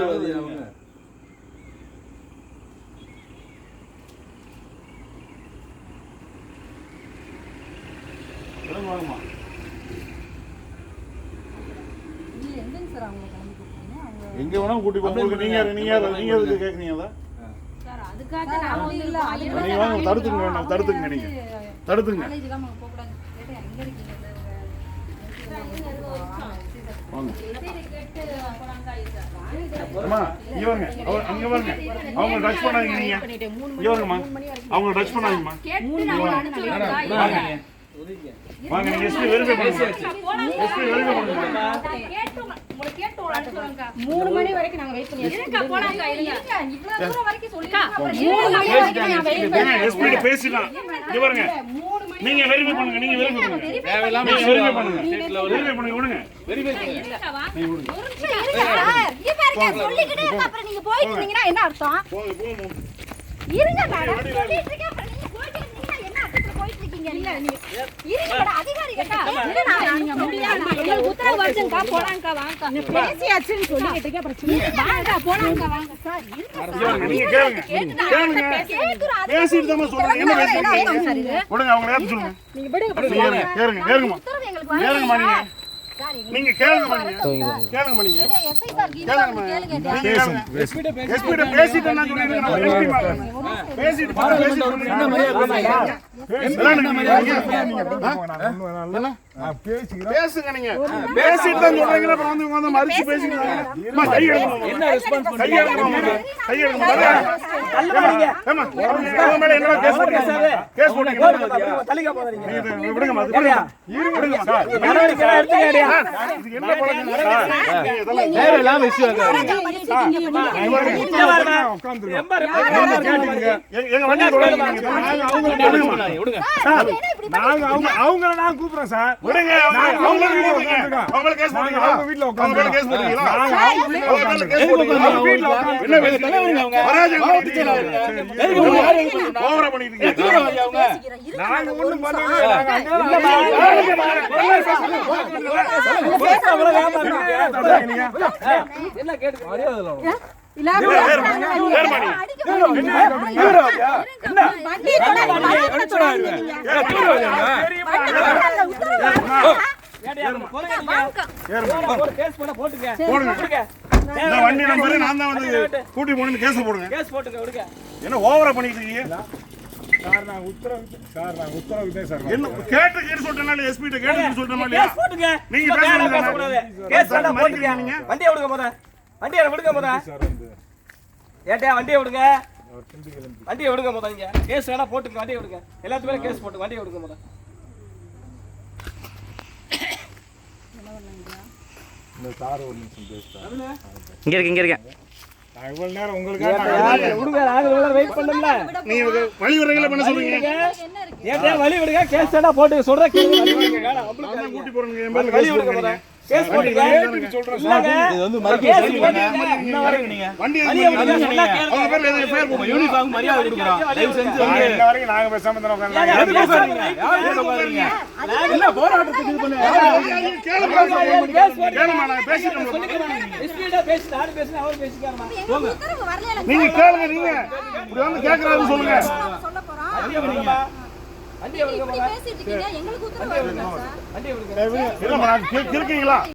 அவங்க. வாங்கம்மா. எங்க வேணா கூட்டி போங்க. உங்களுக்கு நீங்க நீங்க நீங்க எதுக்கு கேக்குறீங்க அதை? சார் அதுக்காக நான் வந்து இல்ல, நீங்க வாங்க தடுத்துங்க வேண்டாம் தடுத்துங்க நீங்க. தடுத்துங்க காலேஜ் இல்லாம போக கூடாது எங்க இருக்கீங்க வாங்க. கேட்டு போறாங்க சார். அம்மா இங்க வாங்க. அவங்க அங்க வாங்க. அவங்க டச் பண்ணாதீங்க நீங்க. இங்க வாங்கம்மா. அவங்க டச் பண்ணாதீங்கம்மா. வாங்க. வாங்க. நீங்க எஸ்பி வெரிஃபை பண்ணுங்க. எஸ்பி வெரிஃபை பண்ணுங்க. மூணு மணி வரைக்கும் நாங்க வெயிட் பண்ணி இருங்க போனாங்க இருங்க. இவ்வளவு தூரம் வரைக்கும் சொல்லி மூணு மணி வரைக்கும் நான் வெயிட் ஏங்க எஸ்பி பேசிடலாம். இங்க பாருங்க. நீங்க வெரிஃபை பண்ணுங்க நீங்க வெரிஃபை பண்ணுங்க. நீங்க வெரிஃபை பண்ணுங்க. வெரிஃபை பண்ணுங்க விடுங்க. இருங்க வா பாருங்க சொல்லிக்கிட்டே இருக்க அப்புறம் நீங்க போயிட்டு இருந்தீங்கன்னா என்ன அர்த்தம்? இருங்க மேடம் சொல்லிட்டு இருக்கேன். அப்புறம் நீங்க போயிட்டு இருந்தீங்கன்னா என்ன அர்த்தத்துல போயிட்டு இருக்கீங்க நீங்க? இருங்க மேடம் அதிகாரி கேட்டா இல்ல நான் நீங்க முடியாது. எங்களுக்கு உத்தரவு வருதுங்கக்கா போறாங்கக்கா வாங்கக்கா. பேசியாச்சுன்னு சொல்லிட்டு இருக்கேன் அப்புறம் வாங்க போனாங்க வாங்க சார் இருங்க நீங்க கேளுங்க. கேளுங்க. பேசிட்டு தான் சொல்றேன். என்ன பேசுறீங்க சார் இது விடுங்க அவங்க நேரத்து சொல்லுங்க. நீங்க விடுங்க நீங்க கேளுங்க கேளுங்க கேளுங்கம்மா. உத்தரவு எங்களுக்கு கேளுங்கம்மா நீங்க. நீங்க கேளுங்க நீங்க கேளுங்க. எஸ்பி கிட்ட பேசிட்டு நான் பேசிட்டு பேசுங்க. நீங்க. பேசிட்டு தான் சொல்றீங்க அப்புறம் வந்து வந்து மறிச்சு பேசுங்க. என்ன ரெஸ்பான்ஸ் கை எடுக்கணும் அவங்களை விடுங்கம்மா. விடுங்க நாங்க அவங்க அவங்கள நான் கூப்பிடுறேன் சார். விடுங்க. அவங்க- அவங்களுக்கு கூப்பிடுங்க. அவங்க மேல கேஸ் போட்டீங்களா? அவங்க வீட்ல அவங்க என்ன கேட்டு மரியாதை போட்டுக்க. போடுங்க. இந்த வண்டி நம்பர் நான் தான் வந்து கூட்டி போனேன்னு கேஸ் போடுங்க கேஸ் போட்டுக்க, விடுங்க. என்ன ஓவரா பண்ணிட்டு இருக்கீங்க சார் நான் உத்தரவு சார் நான் உத்தரவுதேன் சார் என்ன கேட்டு கேட்டு சொல்றேனால எஸ்பி கிட்ட கேட்டு சொல்றேன் இல்லையா கேஸ் போட்டுக்க. நீங்க பேச. தானே? கேஸ் போட்டுக்க. நீங்க? வண்டியை விடுங்க முத. வண்டியை விடுங்க வந்து ஏட்டையா, வண்டியை விடுங்க. வண்டியை விடுங்க இங்க கேஸ் வேணா போட்டுக்க வண்டியை விடுங்க எல்லாத்துக்குமே கேஸ் போட்டு வண்டியை விடுங்க முத இந்த சார் ஒரு நிமிஷம் பேசுறாரு இங்க இருக்கு இங்க இருக்கேன் நான் இவ்வளவு நேரம். உங்களுக்காக விடுங்க நாங்க வெயிட் பண்ணல நீங்க இது வழி வரையில பண்ண சொல்றீங்க. ஏட்டையா வழி விடுங்க கேஸ் போட்டு தான் கூட்டி வழி விடுங்க கேஸ் இது வந்து போட்டுக்க. இன்ன வரைக்கும் நீங்க வண்டி. அவங்க பேர்ல எதுவும் யூனிஃபார்ம் மரியாதை கொடுக்குறோம் தயவு செஞ்சு வந்து இன்ன வரைக்கும் நாங்க பேசாம தான் உட்கார்ந்தாங்க எதுக்கு இல்ல போராட்டத்துக்கு இது. கேளுமா நான் ஸ்பீடா பேசி பேசிக்காரமா நீங்க கேளுங்க நீங்க. இப்படி வந்து கேக்குறாருன்னு சொல்லுங்க. சொல்ல போறோம். பேசிட்டு இருக்கீங்க? எங்களுக்கு உத்தரவு வரல